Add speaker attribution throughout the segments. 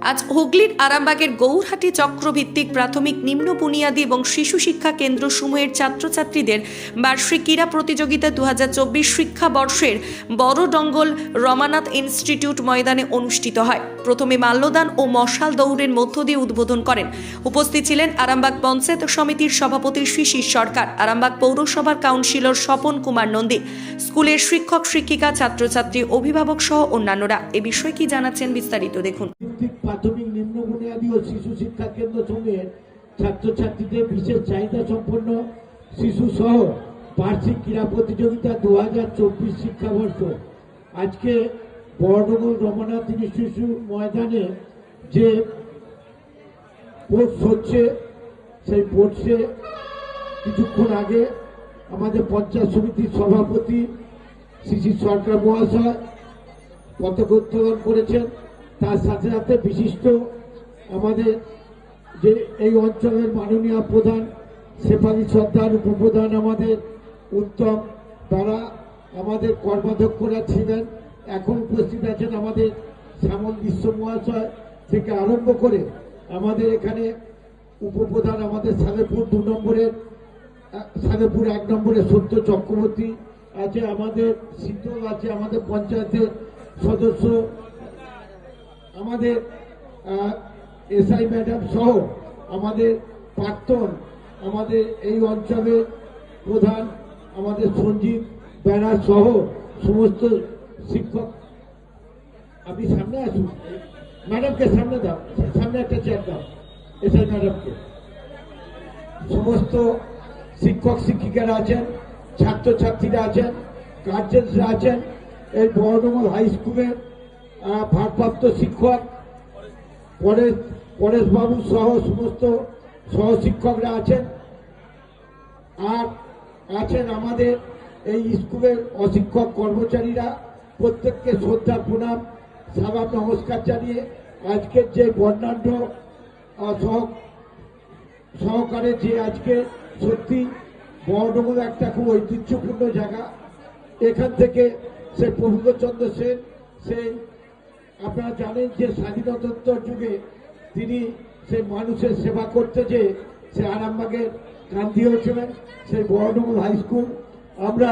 Speaker 1: আজ হুগলির আরামবাগের গৌরহাটি চক্রভিত্তিক প্রাথমিক নিম্ন বুনিয়াদী এবং শিশু শিক্ষা কেন্দ্র সমূহের ছাত্রছাত্রীদের বার্ষিক ক্রীড়া প্রতিযোগিতা দু হাজার চব্বিশ শিক্ষাবর্ষের বড় ডঙ্গল রমানাথ ইনস্টিটিউট ময়দানে অনুষ্ঠিত হয়। প্রথমে মাল্যদান ও মশাল দৌড়ের মধ্য দিয়ে উদ্বোধন করেন। উপস্থিত ছিলেন আরামবাগ পঞ্চায়েত সমিতির সভাপতি শিশির সরকার, আরামবাগ পৌরসভার কাউন্সিলর স্বপন কুমার নন্দী, স্কুলের শিক্ষক, শিক্ষিকা, ছাত্রছাত্রী, অভিভাবক সহ অন্যান্যরা। এ বিষয়ে কি জানাচ্ছেন বিস্তারিত দেখুন।
Speaker 2: ভিত্তিক প্রাথমিক নিম্ন বুনিয়াদী ও শিশু শিক্ষা কেন্দ্র সমূহে ছাত্রছাত্রীদের বিশেষ চাহিদা সম্পন্ন শিশু সহ বার্ষিক ক্রীড়া প্রতিযোগিতা দু হাজার চব্বিশ শিক্ষাবর্ষ। আজকে বড়ডগর রমনাথ শিশু ময়দানে যে স্পোর্টস হচ্ছে, সেই স্পোর্টসে কিছুক্ষণ আগে আমাদের পঞ্চায়েত সমিতির সভাপতি শিশির সরকার মহাশয় পতাকা করেছেন। তার সাথে সাথে বিশিষ্ট আমাদের যে এই অঞ্চলের মাননীয় প্রধান শেফালি সর্দার উপপ্রধান আমাদের উত্তম, তারা আমাদের কর্মাধ্যক্ষরা ছিলেন, এখন উপস্থিত আছেন আমাদের শ্যামল বিশ্ব মহাশয় থেকে আরম্ভ করে আমাদের এখানে উপপ্রধান আমাদের সাদেপুর দু নম্বরের সাদেপুর এক নম্বরের সত্য চক্রবর্তী আছে, আমাদের শীতল আছে, আমাদের পঞ্চায়েতের সদস্য আমাদের এসআই ম্যাডাম সহ আমাদের প্রাক্তন, আমাদের এই অঞ্চলের প্রধান আমাদের সঞ্জিত ব্যানার সহ সমস্ত শিক্ষক। আপনি সামনে আসুন। ম্যাডামকে সামনে দাও। সামনে একটা চেয়ার দাও, এসআই ম্যাডামকে। সমস্ত শিক্ষক, শিক্ষিকারা আছেন, ছাত্রছাত্রীরা আছেন গার্জেন্সরা আছেন, এই বর্ণমল হাই স্কুলের ভারপ্রাপ্ত শিক্ষক, পরেশ, পরেশবাবু সহ সমস্ত সহশিক্ষকরা আছেন। আর আছেন আমাদের এই স্কুলের অশিক্ষক কর্মচারীরা। প্রত্যেককে শ্রদ্ধা, প্রণাম, সালাম, নমস্কার জানিয়ে আজকের যে বর্ণাঢ্য সহকারে যে আজকে সত্যি বর্ণমূল একটা খুব ঐতিহ্যপূর্ণ জায়গা। এখান থেকে সে প্রফুল্লচন্দ্র সেন, সেই আপনারা জানেন যে স্বাধীনতোত্তর যুগে তিনি সেই মানুষের সেবা করতে যে সে আরামবাগের গান্ধী হয়েছিলেন, সেই বর্ণমূল হাই স্কুল আমরা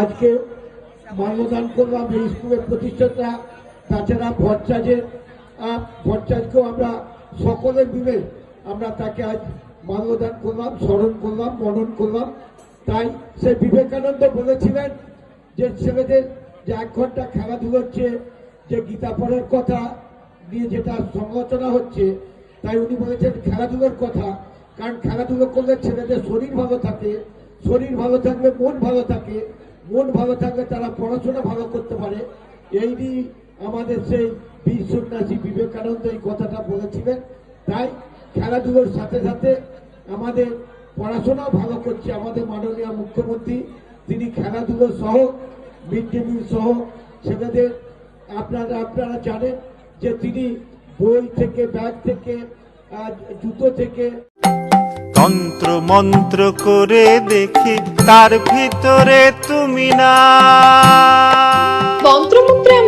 Speaker 2: আজকে মাল্যদান করলাম এই স্কুলের প্রতিষ্ঠাতা, তাছাড়া ভট্টাজের ভট্টাজকেও আমরা সকলে মিলে আমরা তাকে আজ মাল্যদান করলাম, স্মরণ করলাম, মনন করলাম। তাই সে বিবেকানন্দ বলেছিলেন যে ছেলেদের যে এক ঘণ্টা খেলাধুলো হচ্ছে যে গীতা পড়ার কথা নিয়ে যেটা সমালোচনা হচ্ছে, তাই উনি বলেছেন খেলাধুলোর কথা। কারণ খেলাধুলো করলে ছেলেদের শরীর ভালো থাকে, শরীর ভালো থাকলে মন ভালো থাকে, মন ভালো থাকলে তারা পড়াশোনা ভালো করতে পারে। এই নিয়ে আমাদের সেই বীর সন্ন্যাসী বিবেকানন্দ এই কথাটা বলেছিলেন। তাই খেলাধুলোর সাথে সাথে আমাদের পড়াশোনাও ভালো করছে আমাদের মাননীয় মুখ্যমন্ত্রী। তিনি খেলাধুলো সহ মিড ডে মিল সহ ছেলেদের আপনারা আপনারা জানেন যে তিনি বই থেকে ব্যাগ থেকে জুতো থেকে
Speaker 3: তন্ত্র মন্ত্র করে দেখি তার ভিতরে তুমি না।